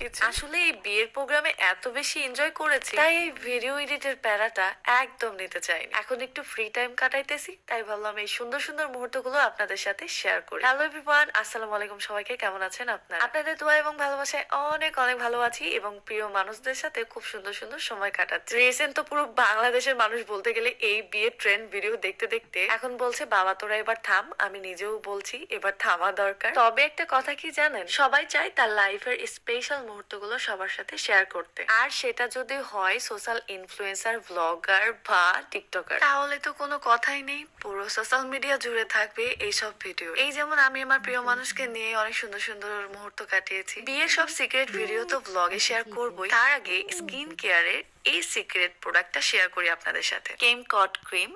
সবকিছু আসলে এই বিয়ের প্রোগ্রামে এত বেশি এনজয় করেছি, তাই এই ভিডিও এডিটের প্যারাটা একদম নিতে চাইনি। এখন একটু ফ্রি টাইম কাটাইতেছি, তাই ভাবলাম এই সুন্দর সুন্দর মুহূর্তগুলো আপনাদের সাথে শেয়ার করি। হ্যালো এভরিওয়ান আসসালামু আলাইকুম সবাইকে, কেমন আছেন আপনারা? আপনাদের দোয়া এবং ভালোবাসায় অনেক অনেক ভালো আছি এবং প্রিয় মানুষদের সাথে খুব সুন্দর সুন্দর সময় কাটাচ্ছি। রিসেন্ট তো পুরো বাংলাদেশের মানুষ বলতে গেলে এই বিয়ের ট্রেন্ড ভিডিও দেখতে দেখতে এখন বলছে, বাবা তোরা এবার থাম, আমি নিজেও বলছি, এবার থামা দরকার। তবে একটা কথা কি জানেন? সবাই চায় তার লাইফের স্পেশাল মুহূর্তগুলো সবার সাথে শেয়ার করতে। আর সেটা যদি হয় সোশ্যাল ইনফ্লুয়েন্সার ব্লগার বা টিকটকার তাহলে তো কোনো কথাই নেই। পুরো সোশ্যাল মিডিয়া জুড়ে থাকবে এইসব ভিডিও এই যেমন আমি আমার প্রিয় মানুষকে নিয়ে অনেক সুন্দর সুন্দর মুহূর্ত কাটিয়েছি। বিয়ের সব সিক্রেট ভিডিও তো ব্লগে শেয়ার করবোই। তার আগে স্কিন কেয়ারের এই সিক্রেট প্রোডাক্টটা শেয়ার করি আপনাদের সাথে। কেম কট ক্রিম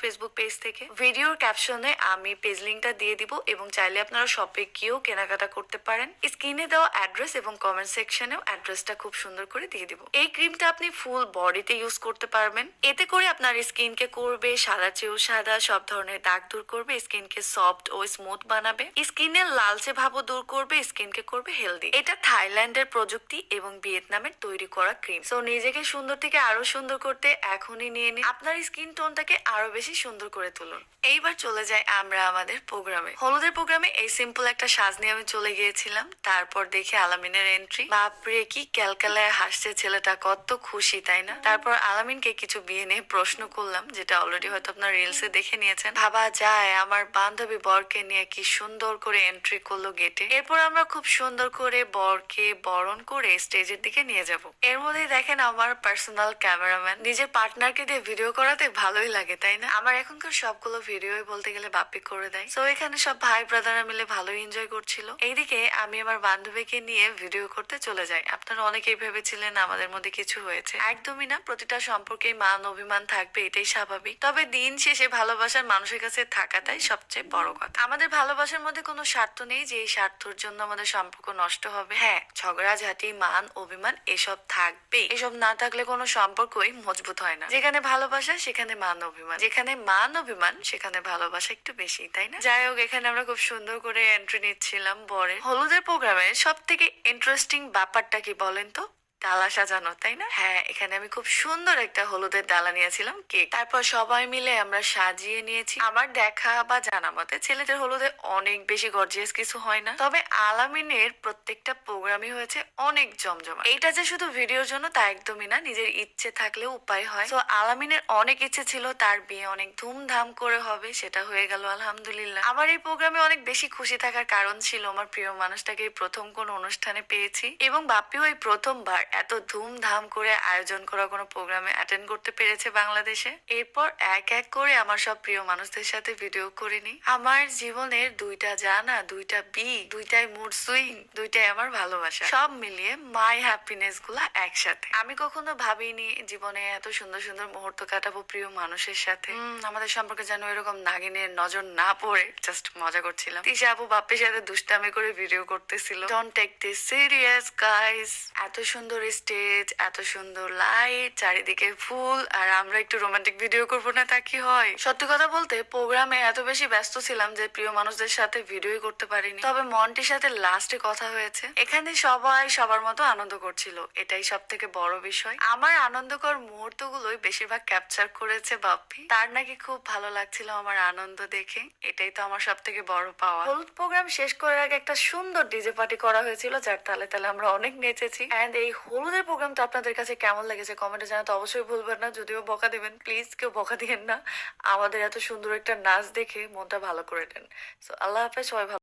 ফেসবুক পেজ থেকে। ভিডিওর ক্যাপশনে আমি পেজ লিঙ্কটা দিয়ে দিব এবং চাইলে আপনারা শপে গিয়েও কেনাকাটা করতে পারেন। স্ক্রিনে দেওয়া অ্যাড্রেস এবং কমেন্ট সেকশনেও অ্যাড্রেসটা খুব সুন্দর করে দিয়ে দিব। এই ক্রিমটা আপনি ফুল বডিতে ইউজ করতে পারবেন। এতে করে আপনার স্কিনকে করবে, সাদা চেয়েও সাদা, সব ধরনের দাগ দূর করবে স্কিনকে সফট ও স্মুথ বানাবে। স্কিনের লালচে ভাবও দূর করবে স্কিনকে করবে হেলদি এটা থাইল্যান্ডের প্রযুক্তি এবং ভিয়েতনামের তৈরি করা ক্রিম সো নিজেকে সুন্দর থেকে আরও সুন্দর করতে এখনই নিয়ে নিন। আপনার স্কিন টোনটাকে আরও বেশি সুন্দর করে তুলুন। এইবার চলে যাই আমরা আমাদের প্রোগ্রামে। হলুদের প্রোগ্রামে এই সিম্পল একটা সাজ নিয়ে আমি চলে গিয়েছিলাম। তারপর দেখে আলামিনের এন্ট্রি বাপরে, কি ক্যালকালায় হাসছে ছেলেটা, কত খুশি, তাই না? তারপর আলামিনকে কিছু বিয়ে নিয়ে প্রশ্ন করলাম, যেটা অলরেডি হয়তো আপনার রিলসে দেখে নিয়েছেন। ভাবা যায়, আমার বান্ধবী বরকে নিয়ে কি সুন্দর করে এন্ট্রি করল গেটে এরপর আমরা খুব সুন্দর করে বরকে বরণ করে স্টেজের দিকে নিয়ে যাব। এর মধ্যে দেখেন আমার পার্সোনাল ক্যামেরাম্যান নিজের পার্টনারকে দিয়ে ভিডিও করাতে ভালোই লাগে, তাই না? আমার এখনকার সবগুলো ভিডিও বলতে গেলে বাপ্পি করে দেয়। তো এখানে সব ভাই ব্রাদাররা মিলে ভালোই এনজয় করছিল। এইদিকে আমি আমার বান্ধবীকে নিয়ে ভিডিও করতে চলে যাই। আপনারা অনেকেই ভেবেছিলেন আমাদের মধ্যে কিছু হয়েছে। একদমই না, প্রতিটা সম্পর্কে মান, অভিমান থাকবে, এটাই স্বাভাবিক। তবে দিন শেষে ভালোবাসার মানুষের কাছে থাকাটাই সবচেয়ে বড় কথা। আমাদের ভালোবাসার মধ্যে কোনো স্বার্থ নেই যে এই স্বার্থর জন্য আমাদের সম্পর্ক নষ্ট হবে। হ্যাঁ ঝগড়াঝাটি মান, অভিমান, এসব থাকবে এসব না থাকলে কোনো সম্পর্কই মজবুত হয় না। যেখানে ভালোবাসা, সেখানে মান, অভিমান। যেখানে মান অভিমান, সেখানে ভালোবাসা একটু বেশি তাই না? যাই হোক, এখানে আমরা খুব সুন্দর করে এন্ট্রি নিচ্ছিলাম বরে হলুদের প্রোগ্রামে সব থেকে ইন্টারেস্টিং ব্যাপারটা কি বলেন তো? ডালা সাজানো, তাই না? হ্যাঁ এখানে আমি খুব সুন্দর একটা হলুদের ডালা নিয়েছিলাম, কেক। তারপর সবাই মিলে আমরা সাজিয়ে নিয়েছি। আমার দেখা বা জানা মতে ছেলেদের হলুদে অনেক বেশি গর্জিয়াস কিছু হয় না। তবে আলামিনের প্রত্যেকটা প্রোগ্রামই হয়েছে অনেক জমজমা এইটা যে শুধু ভিডিওর জন্য তা একদমই না, নিজের ইচ্ছে থাকলেও উপায় হয়। তো আলামিনের অনেক ইচ্ছে ছিল তার বিয়ে অনেক ধুমধাম করে হবে, সেটা হয়ে গেল আলহামদুলিল্লাহ। আমার এই প্রোগ্রামে অনেক বেশি খুশি থাকার কারণ ছিল আমার প্রিয় মানুষটাকে প্রথম কোন অনুষ্ঠানে পেয়েছি এবং বাপ্পিও এই প্রথমবার। এত ধুমধাম করে আয়োজন করা কোনো প্রোগ্রামে অ্যাটেন্ড করতে পেরেছে বাংলাদেশে? এরপর এক এক করে আমার সব প্রিয় মানুষদের সাথে ভিডিও করে নি আমার জীবনের দুইটা জানা, দুইটা বি দুইটাই মুড সুইং দুইটাই আমার ভালোবাসা। সব মিলিয়ে মাই হ্যাপিনেসগুলা একসাথে। আমি কখনো ভাবিনি জীবনে এত সুন্দর সুন্দর মুহূর্ত কাটাবো প্রিয় মানুষের সাথে। আমাদের সম্পর্কে যেন এরকম নাগিনের নজর না পড়ে জাস্ট মজা করছিলাম। তিশা আপু বাপ্পির সাথে দুষ্টামি করে ভিডিও করতেছিল। Don't take this serious guys এত সুন্দর স্টেজ এত সুন্দর লাইট চারিদিকে ফুল, আর আমরা একটু রোমান্টিক ভিডিও করব না তা কি হয়? সত্যি কথা বলতে প্রোগ্রামে এত বেশি ব্যস্ত ছিলাম যে প্রিয় মানুষদের সাথে ভিডিওই করতে পারিনি। তবে মনটির সাথে লাস্টে কথা হয়েছে। এখানে সবাই সবার মতো আনন্দ করছিল। এটাই সব থেকে বড় বিষয়। আমার আনন্দকর মুহূর্তগুলোই বেশিরভাগ ক্যাপচার করেছে বাপ্পি। তার নাকি খুব ভালো লাগছিল আমার আনন্দ দেখে। এটাই তো আমার সব থেকে বড় পাওয়া। হলুদ প্রোগ্রাম শেষ করার আগে একটা সুন্দর ডিজে পার্টি করা হয়েছিল, যার তালে তালে আমরা অনেক নেচেছি। এই হলুদের প্রোগ্রামটা আপনাদের কাছে কেমন লেগেছে? কমেন্টে জানাতে অবশ্যই ভুলবেন না, যদিও বকা দেবেন। প্লিজ কেউ বকা দিবেন না। আমাদের এত সুন্দর একটা নাচ দেখে মনটা ভালো করে দেন সো আল্লাহ হাফেজ, সবাই ভালো